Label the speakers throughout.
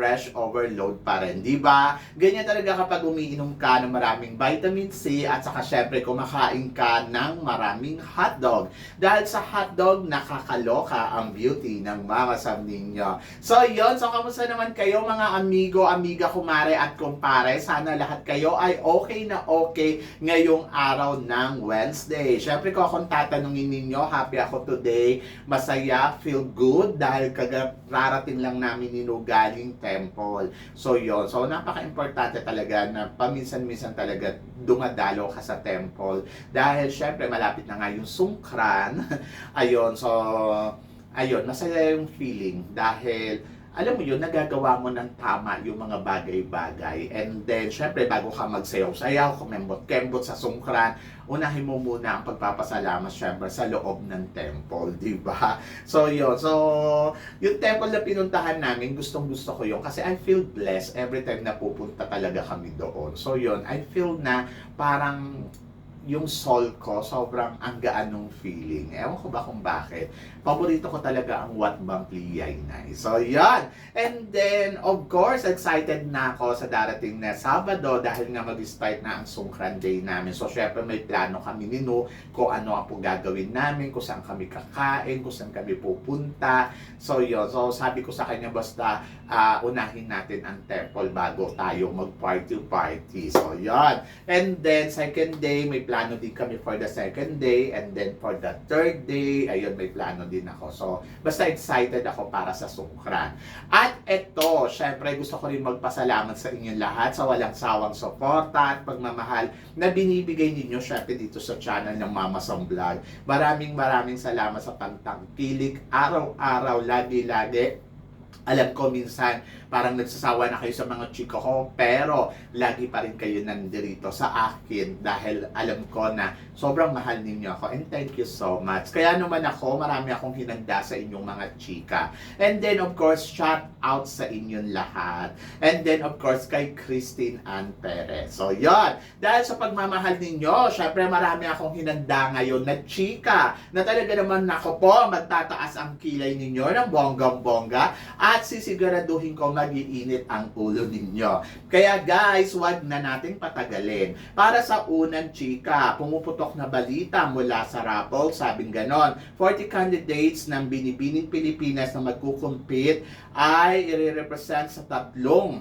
Speaker 1: fresh overload pa rin, di ba? Ganyan talaga kapag umiinom ka ng maraming vitamin C at saka syempre kumakain ka ng maraming hotdog. Dahil sa hotdog, nakakaloka ang beauty ng mga sam ninyo. So yon so kamusta naman kayo mga amigo, amiga, kumare at kumpare? Sana lahat kayo ay okay na okay ngayong araw ng Wednesday. Syempre kung akong tatanungin ninyo, happy ako today, masaya, feel good dahil kagararating lang namin ninugaling temple. So yon So napaka-importante talaga na paminsan-minsan talaga dumadalo ka sa temple dahil syempre malapit na nga yung sungkran. Ayun, so ayun, masaya yung feeling dahil alam mo yun, nagagawa mo ng tama yung mga bagay-bagay. And then, syempre, bago ka magsayaw-sayaw, kumembot-kembot sa sungkran, unahin mo muna ang pagpapasalamat, syempre, sa loob ng temple, di ba? So, yun. So, yung temple na pinuntahan namin, gustong-gusto ko yun kasi I feel blessed every time na pupunta talaga kami doon. So, yun. I feel na parang yung soul ko, sobrang ang gaan nung feeling. Ewan ko ba kung bakit. Paborito ko talaga ang What Bang Pliyay na. So, yan. And then, of course, excited na ako sa darating na Sabado dahil nga mag-start na ang Sungkran Day namin. So, syempre, may plano kami ni No kung ano ang po gagawin namin, kung saan kami kakain, kung saan kami pupunta. So, yun. So, sabi ko sa kanya, basta ah, unahin natin ang temple bago tayo mag-party-party. So, yan. And then, second day, may plano din kami for the second day. And then, for the third day, ayun, may plano din ako. So, basta excited ako para sa sungkran. At eto, syempre, gusto ko rin magpasalamat sa inyong lahat sa walang sawang suporta at pagmamahal na binibigay ninyo syempre dito sa channel ng Mama Sam Vlog. Maraming maraming salamat sa pagtangkilik araw-araw, lagi-lagi alam ko minsan parang nagsasawa na kayo sa mga chiko ko pero lagi pa rin kayo nandito sa akin dahil alam ko na sobrang mahal ninyo ako and thank you so much. Kaya naman ako, marami akong hinanda sa inyong mga chika. And then of course, shout out sa inyong lahat. And then of course, kay Christine Ann Perez. So yon dahil sa pagmamahal ninyo, syempre marami akong hinanda ngayon na chika na talaga naman ako po magtataas ang kilay ninyo ng bonggang-bongga at sisiguraduhin ko magiinit ang ulo ninyo. Kaya guys, wag na natin patagalin. Para sa unang chika, pumuputok na balita mula sa Rappel, sabing ganon. 40 candidates ng Binibining Pilipinas na magkukumpit ay i-represent sa tatlong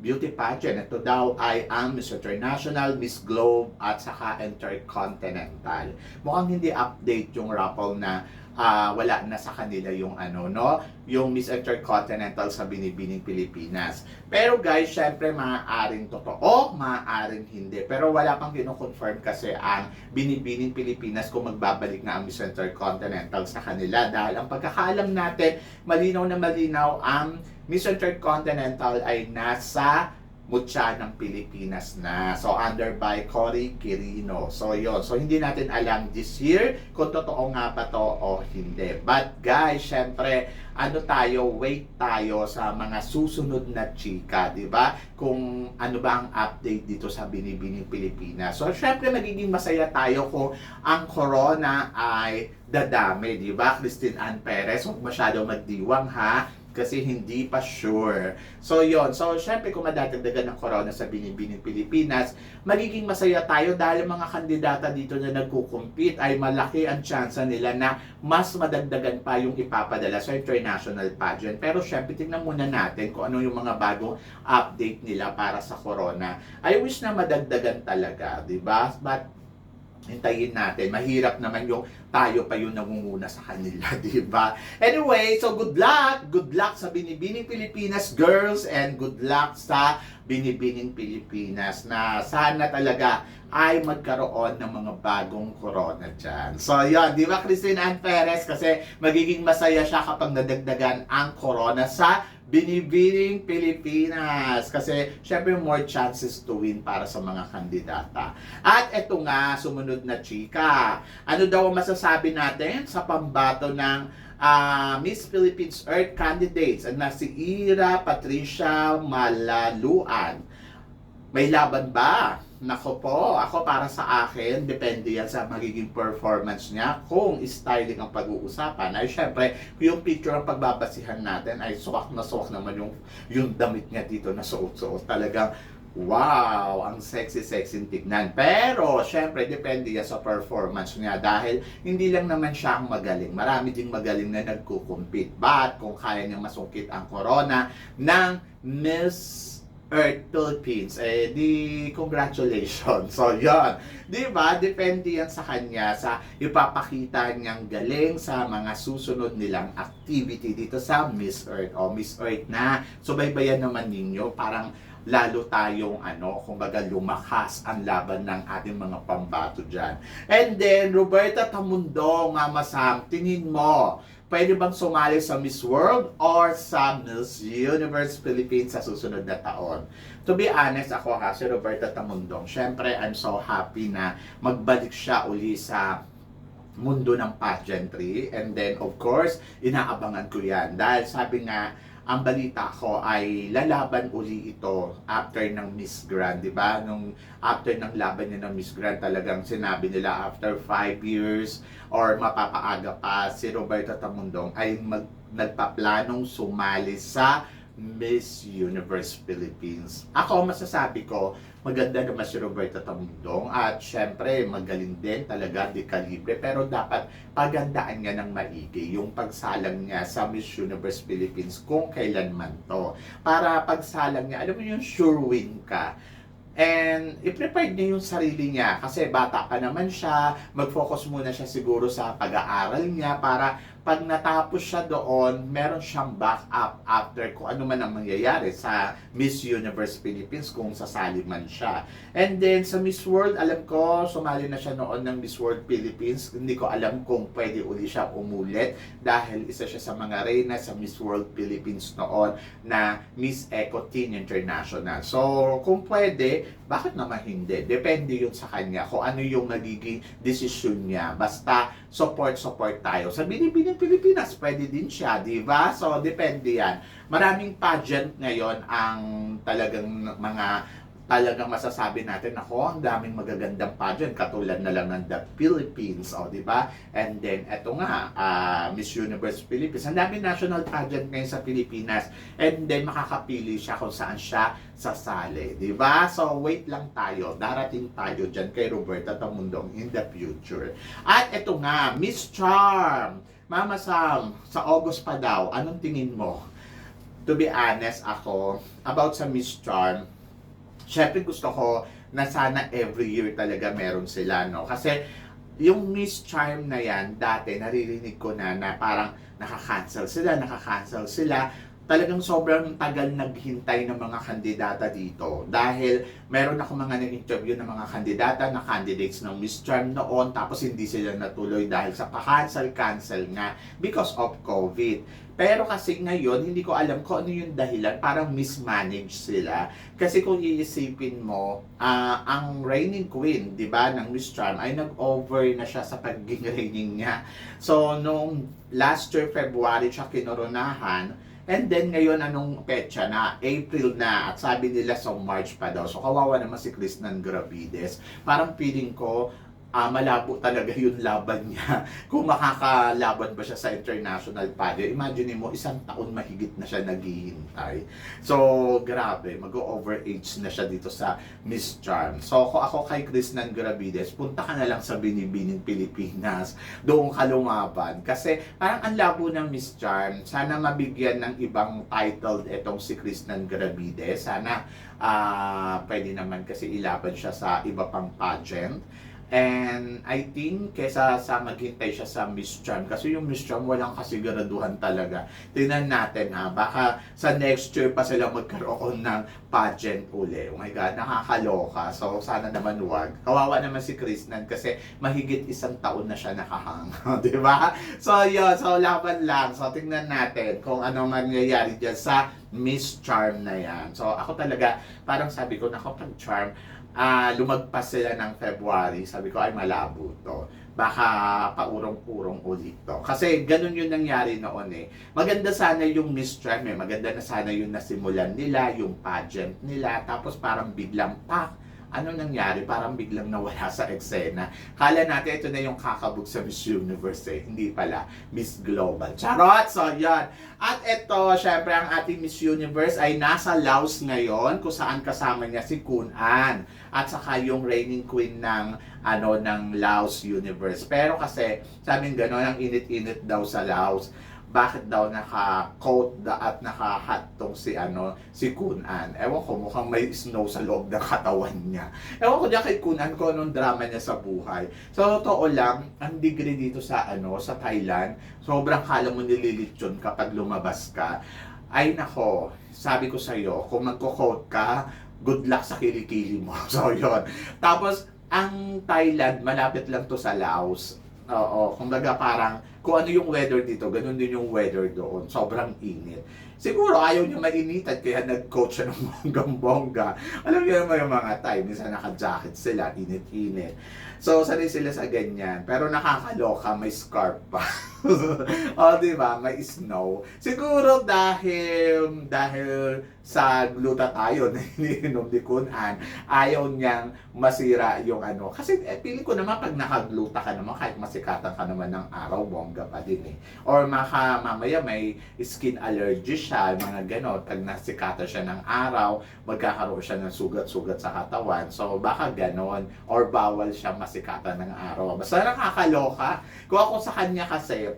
Speaker 1: beauty pageant. Ito daw ay ang Miss International, Miss Globe, at saka Intercontinental. Mukhang hindi update yung Rappel na ah, wala na sa kanila yung ano, no? Yung Miss Intercontinental sa Binibining Pilipinas. Pero guys, syempre maaaring totoo, maaaring hindi. Pero wala pang kino-confirm kasi ang Binibining Pilipinas kung magbabalik na ang Miss Intercontinental sa kanila. Dahil ang pagkakaalam natin, malinaw na malinaw ang Miss Intercontinental ay nasa mutya ng Pilipinas na. So, under by Cory Quirino. So, yon So, hindi natin alam this year kung totoo nga ba to o hindi. But, guys, syempre, ano tayo, wait tayo sa mga susunod na chika, di ba? Kung ano ba ang update dito sa Binibining Pilipinas. So, syempre, magiging masaya tayo kung ang corona ay dadami, di ba? Christine Ann Perez, huwag masyado magdiwang ha kasi hindi pa sure. So, yon So, syempre, kung madadagdagan ng corona sa Binibining Pilipinas, magiging masaya tayo dahil mga kandidata dito na nagkukumpit ay malaki ang tsansa nila na mas madagdagan pa yung ipapadala sa international pageant. Pero, syempre, tingnan muna natin kung ano yung mga bagong update nila para sa corona. I wish na madagdagan talaga, di ba? But, hintayin natin. Mahirap naman yung tayo pa yung nangunguna sa kanila, di ba? Anyway, so good luck! Good luck sa Binibining Pilipinas girls and good luck sa Binibining Pilipinas na sana talaga ay magkaroon ng mga bagong corona dyan. So, yun, di ba Christine Ann Perez? Kasi magiging masaya siya kapag nadagdagan ang corona sa Binibining Pilipinas. Kasi, syempre, more chances to win para sa mga kandidata. At eto nga, sumunod na chika. Ano daw ang masasabi natin sa pambato ng ah, Miss Philippines Earth candidates na si Ira Patricia Malaluan? May laban ba? Nako po, ako para sa akin, depende yan sa magiging performance niya. Kung styling ang pag-uusapan, ay syempre, yung picture ang pagbabasihan natin ay suwak na suwak naman yung, yung damit niya dito na suot-suot. Talagang, wow, ang sexy-sexy tignan. Pero, syempre, depende yan sa performance niya dahil hindi lang naman siya ang magaling. Marami ding magaling na nagkukumpit. But, kung kaya niyang masungkit ang corona ng Miss Earth Philippines, eh di congratulations. So yon, 'di ba? Depende yan sa kanya sa ipapakita niyang galing sa mga susunod nilang activity dito sa Miss Earth o Miss Earth na subaybayan naman ninyo parang lalo tayong ano, kumbaga lumakas ang laban ng ating mga pambato dyan. And then, Roberta Tamundong, Mama Sam, tingin mo, pwede bang sumali sa Miss World or sa Miss Universe Philippines sa susunod na taon? To be honest, ako ha, si Roberta Tamundong, syempre I'm so happy na magbalik siya uli sa mundo ng pageantry and then of course inaabangan ko yan dahil sabi nga ang balita ko ay lalaban uli ito after ng Miss Grand, di ba? Nung after ng laban niya ng Miss Grand, talagang sinabi nila after 5 years or mapapaaga pa si Roberta Tamundong ay mag, nagpaplanong sumali sa Miss Universe Philippines. Ako, masasabi ko, maganda naman si Roberta Tamundong. At syempre magaling din talaga di kalibre. Pero dapat pagandaan niya ng maigi yung pagsalang niya sa Miss Universe Philippines kung kailanman to. Para pagsalang niya alam mo yung sure win ka. And i-prepare niya yung sarili niya. Kasi bata pa naman siya, mag-focus muna siya siguro sa pag-aaral niya para pag natapos siya doon, meron siyang backup after kung ano man ang mangyayari sa Miss Universe Philippines kung sasali man siya. And then sa Miss World, alam ko, sumali na siya noon ng Miss World Philippines. Hindi ko alam kung pwede uli siya umulit dahil isa siya sa mga reyna sa Miss World Philippines noon na Miss Eco Teen International. So, kung pwede, bakit naman hindi? Depende yun sa kanya kung ano yung magiging desisyon niya. Basta support-support tayo. Sa Binibining Pilipinas, pwede din siya, di ba? So, depende yan. Maraming pageant ngayon ang talagang mga talagang masasabi natin, ako, ang daming magagandang pageant, katulad na lang ng The Philippines, o, di ba? And then, eto nga, ah, Miss Universe Philippines. Ang daming national pageant ngayon sa Pilipinas. And then, makakapili siya kung saan siya sasali, di ba? So, wait lang tayo. Darating tayo dyan kay Roberta Tamundong in the future. At eto nga, Miss Charm. Mama Sam, sa August pa daw, anong tingin mo? To be honest ako, about sa Miss Charm, syempre gusto ko na sana every year talaga meron sila, no? Kasi yung Miss Charm na yan, dati naririnig ko na na parang nakaka-cancel sila, nakaka-cancel sila. Talagang sobrang tagal naghintay ng mga kandidata dito. Dahil meron ako mga nag-interview ng mga kandidata na candidates ng Miss Charm noon tapos hindi sila natuloy dahil sa pa-cancel-cancel nga because of COVID. Pero kasi ngayon, hindi ko alam kung ano yung dahilan. Parang mismanage sila. Kasi kung iisipin mo, ah, ang reigning queen, di ba, ng Miss Charm, ay nag-over na siya sa pagiging reigning niya. So, nung last year, February, siya kinoronahan, And then ngayon anong petsa na? April na at sabi nila sa March pa daw. So kawawa naman si Chris ng Gravides. Parang feeling ko ah, malabo talaga yung laban niya. Kung makakalaban ba siya sa international pageant. Imagine mo, isang taon mahigit na siya naghihintay. So, grabe. Mag-over age na siya dito sa Miss Charm. So, kung ako kay Chris Gravides, punta ka na lang sa Binibining Pilipinas. Doon ka lumaban. Kasi parang ang labo ng Miss Charm. Sana mabigyan ng ibang titled etong si Chris Gravides. Sana ah pwede naman kasi ilaban siya sa iba pang pageant. And I think kesa sa maghintay siya sa Miss Charm kasi yung Miss Charm walang kasiguraduhan talaga. Tingnan natin ha, baka sa next year pa sila magkaroon ng pageant uli. Oh my God, nakakaloka. So sana naman wag. Kawawa naman si Krishnan kasi mahigit isang taon na siya nakahang. di ba? So yun, so laban lang. So tingnan natin kung ano mangyayari dyan sa Miss Charm na yan. So ako talaga, parang sabi ko, nako ah lumagpas sila ng February, sabi ko, ay malabo to. Baka paurong-urong ulit to. Kasi ganun yung nangyari noon eh. Maganda sana yung Charm eh. Maganda na sana yung nasimulan nila, yung pageant nila. Tapos parang biglang pak, ano nangyari? Parang biglang nawala sa eksena. Kala natin ito na yung kakabog sa Miss Universe eh. Hindi pala. Miss Global. Charot! So, yan. At ito, syempre, ang ating Miss Universe ay nasa Laos ngayon kung saan kasama niya si Kun An. At saka yung reigning queen ng ano ng Laos Universe. Pero kasi, sabing gano'n, ang init-init daw sa Laos bakit daw naka-coat da at naka-hat tong si ano si Kunan. Ewan ko mukhang may snow sa loob ng katawan niya. Ewan ko diyan kay Kunan kung anong drama niya sa buhay. So totoo lang, ang degree dito sa ano sa Thailand, sobrang kala mo nililitsyon kapag lumabas ka. Ay nako, sabi ko sa iyo, kung magko-coat ka, good luck sa kilikili mo. So yon. Tapos ang Thailand, malapit lang to sa Laos. Oo, kumbaga parang kung ano yung weather dito, ganun din yung weather doon. Sobrang init. Siguro ayaw niya mainitan kaya nag-coach siya ng bonggang-bongga. Alam niyo naman yung mga Thai, minsan naka-jacket sila, init-init. So, sanay sila sa ganyan. Pero nakakaloka, may scarf pa. o, di ba? May snow. Siguro dahil, dahil sa glutathione na iniinom ni Kunan, ayaw niyang masira yung ano. Kasi eh, feeling ko naman pag nakagluta ka naman, kahit masikatan ka naman ng araw, bongga pa din eh. Or maka, mamaya may skin allergy siya, mga ganon. Pag nasikatan siya ng araw, magkakaroon siya ng sugat-sugat sa katawan. So baka ganon. Or bawal siya masikatan ng araw. Basta nakakaloka. Kung ako sa kanya kasi,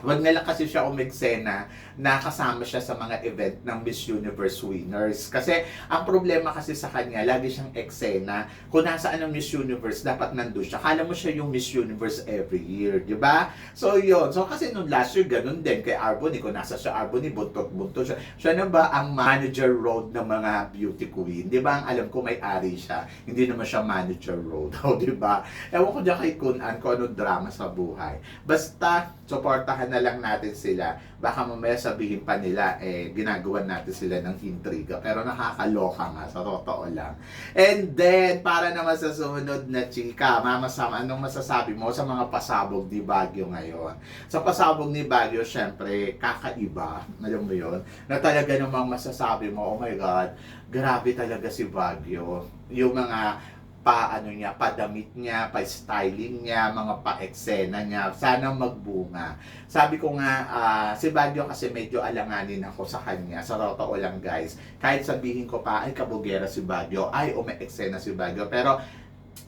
Speaker 1: Wag na lang kasi siya umeksena na kasama siya sa mga event ng Miss Universe winners. Kasi ang problema kasi sa kanya, lagi siyang eksena. Kung nasaan ang Miss Universe, dapat nandun siya. Kala mo siya yung Miss Universe every year, di ba? So yun. So kasi nung last year, ganun din kay Arboni. Kung nasa siya Arboni, buntot-buntot siya. Siya na ba ang manager road ng mga beauty queen? Di ba? Ang alam ko may ari siya. Hindi naman siya manager road. O, di ba? Ewan ko dyan kay Kunan kung anong drama sa buhay. Basta, supportahan na lang natin sila. Baka mamaya sabihin pa nila, eh, ginagawan natin sila ng intriga. Pero nakakaloka nga, sa totoo lang. And then, para naman sa sumunod na chika, Mama Sam, anong masasabi mo sa mga pasabog ni Baguio ngayon? Sa pasabog ni Baguio, syempre, kakaiba. Alam mo yun? Na talaga namang masasabi mo, oh my God, grabe talaga si Baguio. Yung mga pa ano niya, padamit niya, pa styling niya, mga pa eksena niya, sana magbunga. Sabi ko nga, ah, si Baguio kasi medyo alanganin ako sa kanya. Sa totoo lang guys, kahit sabihin ko pa, ay kabugera si Baguio, ay umi-eksena si Baguio. Pero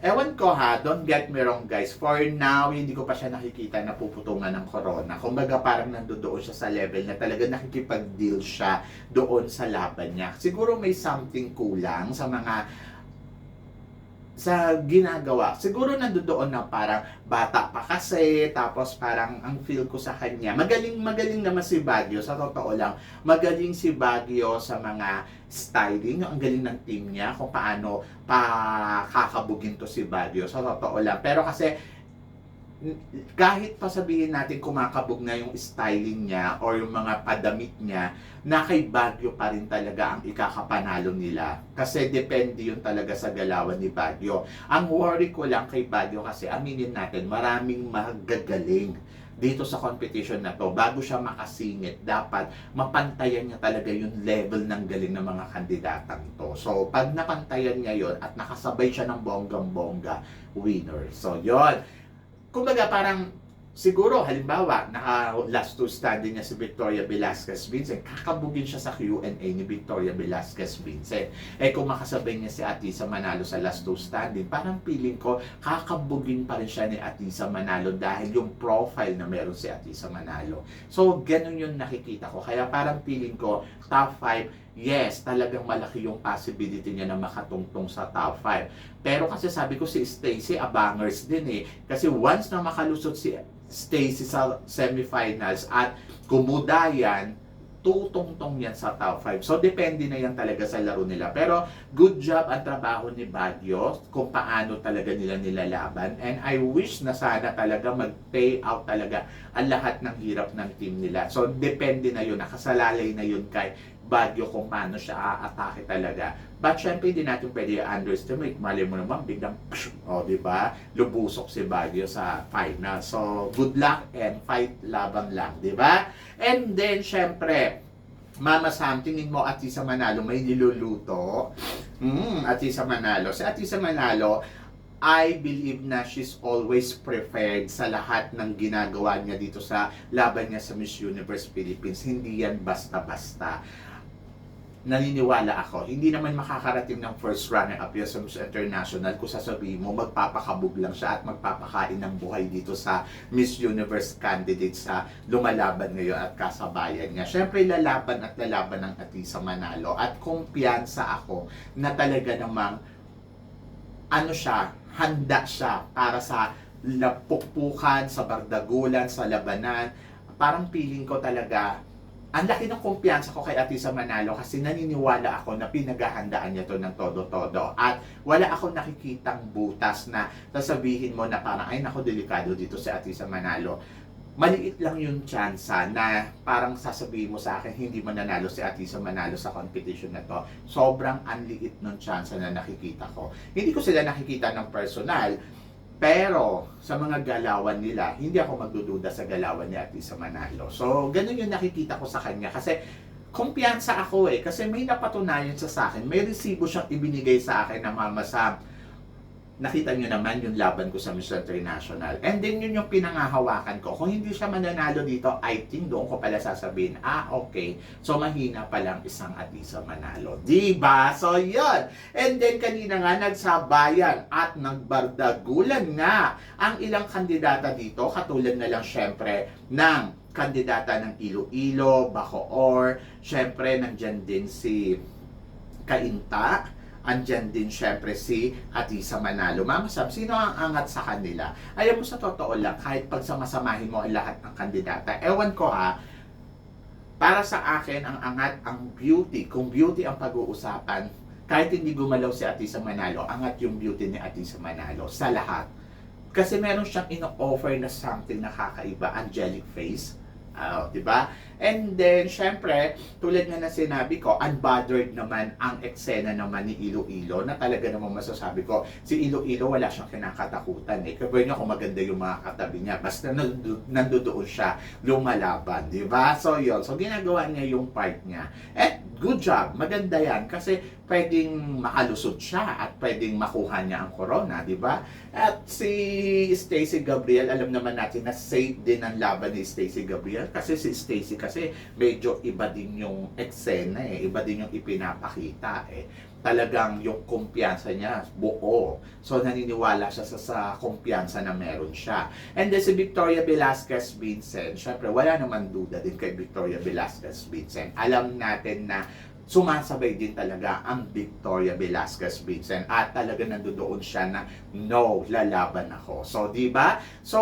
Speaker 1: Ewan ko ha, don't get me wrong guys. For now, hindi ko pa siya nakikita na puputungan ng corona. Kumbaga parang nandoon siya sa level na talaga nakikipag-deal siya doon sa laban niya. Siguro may something kulang sa mga sa ginagawa. Siguro nandoon na parang bata pa kasi, tapos parang ang feel ko sa kanya, magaling magaling naman si Baguio, sa totoo lang, magaling si Baguio sa mga styling, ang galing ng team niya, kung paano pa kakabugin to si Baguio, sa totoo lang. Pero kasi, kahit pa sabihin natin kumakabog na yung styling niya or yung mga padamit niya, na kay Baguio pa rin talaga ang ikakapanalo nila. Kasi depende yun talaga sa galawan ni Baguio. Ang worry ko lang kay Baguio kasi aminin natin, maraming magagaling dito sa competition na to, bago siya makasingit, dapat mapantayan niya talaga yung level ng galing ng mga kandidatang to. So, pag napantayan niya yon at nakasabay siya ng bonggang-bongga, winner. So, yon kumbaga parang siguro halimbawa naka last two standing niya si Victoria Velasquez Vincent. Kakabugin siya sa Q&A ni Victoria Velasquez Vincent. Eh kung makasabay niya si Atisa Manalo sa last two standing parang feeling ko kakabugin pa rin siya ni Atisa Manalo dahil yung profile na meron si Atisa Manalo. So ganun yung nakikita ko. Kaya parang feeling ko top 5 yes, talagang malaki yung possibility niya na makatungtong sa top 5. Pero kasi sabi ko si Stacy, abangers din eh. Kasi once na makalusot si Stacy sa semifinals at kumudayan, tutungtong yan sa top 5. So, depende na yan talaga sa laro nila. Pero, good job ang trabaho ni Baguio kung paano talaga nila nilalaban. And I wish na sana talaga mag-pay out talaga ang lahat ng hirap ng team nila. So, depende na yun. Nakasalalay na yun kay Baguio kung paano siya aatake talaga. But syempre, hindi natin pwede underestimate. Mali mo naman, biglang, o, oh, di ba? Lubusok si Baguio sa final. So, good luck and fight laban lang, di ba? And then, syempre, Mama Sam, tingin mo Atisa Manalo may niluluto? Mm, Atisa Manalo. Si Atisa Manalo, I believe na she's always prepared sa lahat ng ginagawa niya dito sa laban niya sa Miss Universe Philippines. Hindi yan basta-basta naniniwala ako, hindi naman makakarating ng first runner-up yan sa Miss International kung sasabihin mo, magpapakabog lang siya at magpapakain ng buhay dito sa Miss Universe candidate sa lumalaban ngayon at kasabayan niya. Siyempre, lalaban at lalaban ng Atisa Manalo at kumpiyansa ako na talaga namang ano siya, handa siya para sa lapukpukan, sa bardagulan, sa labanan. Parang feeling ko talaga ang laki ng kumpiyansa ko kay Atisa Manalo kasi naniniwala ako na pinaghahandaan niya to ng todo-todo. At wala akong nakikitang butas na sasabihin mo na parang, ay nako, delikado dito si Atisa Manalo. Maliit lang yung tsansa na parang sasabihin mo sa akin, hindi mananalo si Atisa Manalo sa competition na to. Sobrang anliit ng tsansa na nakikita ko. Hindi ko sila nakikita ng personal, pero sa mga galawan nila, hindi ako magdududa sa galawan ni Atisa Manalo. So, ganun yung nakikita ko sa kanya. Kasi, kumpiyansa ako eh. Kasi may napatunayan siya sa akin. May resibo siyang ibinigay sa akin na mama Sam. Nakita nyo naman yung laban ko sa Miss International. And then yun yung pinangahawakan ko. Kung hindi siya mananalo dito, I think doon ko pala sasabihin, ah, okay. So, mahina pa lang isang Atisa Manalo. Diba? So, yun. And then, kanina nga, nagsabayan at nagbardagulan nga ang ilang kandidata dito. Katulad na lang, syempre, ng kandidata ng Iloilo, Bacoor, syempre, nandyan din si Kainta, andyan din syempre si Atisa Manalo. Mama Sam, sino ang angat sa kanila? Alam mo sa totoo lang, kahit pag samasamahin mo ang lahat ng kandidata, ewan ko ha, para sa akin, ang angat, ang beauty, kung beauty ang pag-uusapan, kahit hindi gumalaw si Atisa Manalo, angat yung beauty ni Atisa Manalo sa lahat. Kasi meron siyang ino-offer na something na kakaiba, angelic face. Ah, 'di ba? And then, syempre, tulad nga na sinabi ko, unbothered naman ang eksena naman ni Iloilo na talaga namang masasabi ko, si Iloilo wala siyang kinakatakutan eh. Kaya niya kung maganda yung mga katabi niya, basta nandoon siya lumalaban, di ba? So, yun. So, ginagawa niya yung part niya. At good job, maganda yan kasi pwedeng makalusot siya at pwedeng makuha niya ang corona, di ba? At si Stacy Gabriel, alam naman natin na safe din ang laban ni Stacy Gabriel kasi si Stacy kasi medyo iba din yung eksena eh, iba din yung ipinapakita eh. Talagang yung kumpiyansa niya buo. So naniniwala siya sa, sa kumpiyansa na meron siya. And then si Victoria Velasquez Vincent, syempre wala naman duda din kay Victoria Velasquez Vincent. Alam natin na sumasabay din talaga ang Victoria Velasquez Vincent at talaga nandoon siya na no, lalaban ako. So, di ba? So,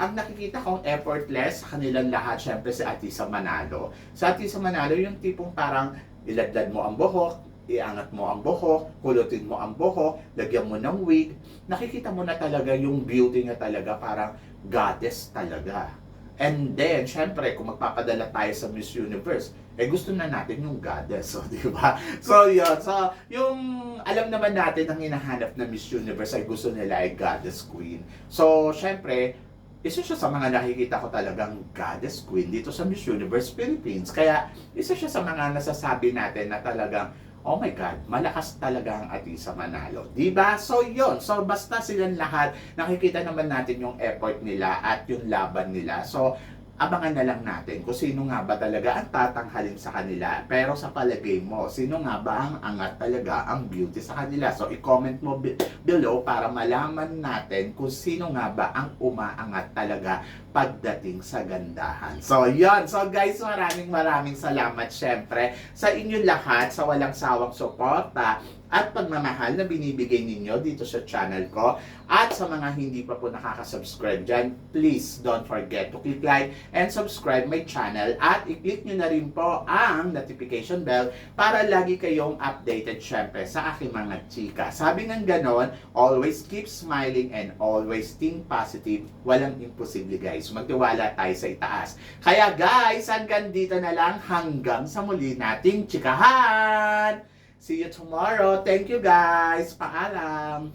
Speaker 1: ang nakikita kong effortless sa kanilang lahat, syempre si Atisa Manalo. Sa Atisa Manalo, yung tipong parang iladlad mo ang buhok, iangat mo ang buhok, kulutin mo ang buhok, lagyan mo ng wig, nakikita mo na talaga yung beauty niya talaga parang goddess talaga. And then, syempre, kung magpapadala tayo sa Miss Universe, eh gusto na natin yung goddess, so, di ba? So, yun. So, yung alam naman natin ang hinahanap na Miss Universe ay gusto nila ay goddess queen. So, syempre, isa siya sa mga nakikita ko talagang goddess queen dito sa Miss Universe Philippines. Kaya, isa siya sa mga nasasabi natin na talagang oh my God, malakas talaga ang Atisa Manalo. Diba? So, yun. So, basta silang lahat, nakikita naman natin yung effort nila at yung laban nila. So, abangan na lang natin kung sino nga ba talaga ang tatanghalin sa kanila. Pero sa palagay mo, sino nga ba ang angat talaga ang beauty sa kanila? So, i-comment mo be- below para malaman natin kung sino nga ba ang umaangat talaga pagdating sa gandahan. So, yon So, guys, maraming maraming salamat syempre sa inyo lahat sa walang sawang suporta at pagmamahal na binibigay ninyo dito sa channel ko. At sa mga hindi pa po nakaka-subscribe dyan, please don't forget to click like and subscribe my channel at i-click nyo na rin po ang notification bell para lagi kayong updated syempre sa aking mga chika. Sabi ng ganon, always keep smiling and always think positive. Walang imposible guys. Magtiwala tayo sa itaas. Kaya guys, hanggang dito na lang hanggang sa muli nating chikahan. See you tomorrow. Thank you guys. Paalam.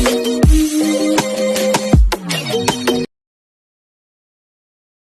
Speaker 1: Thank you.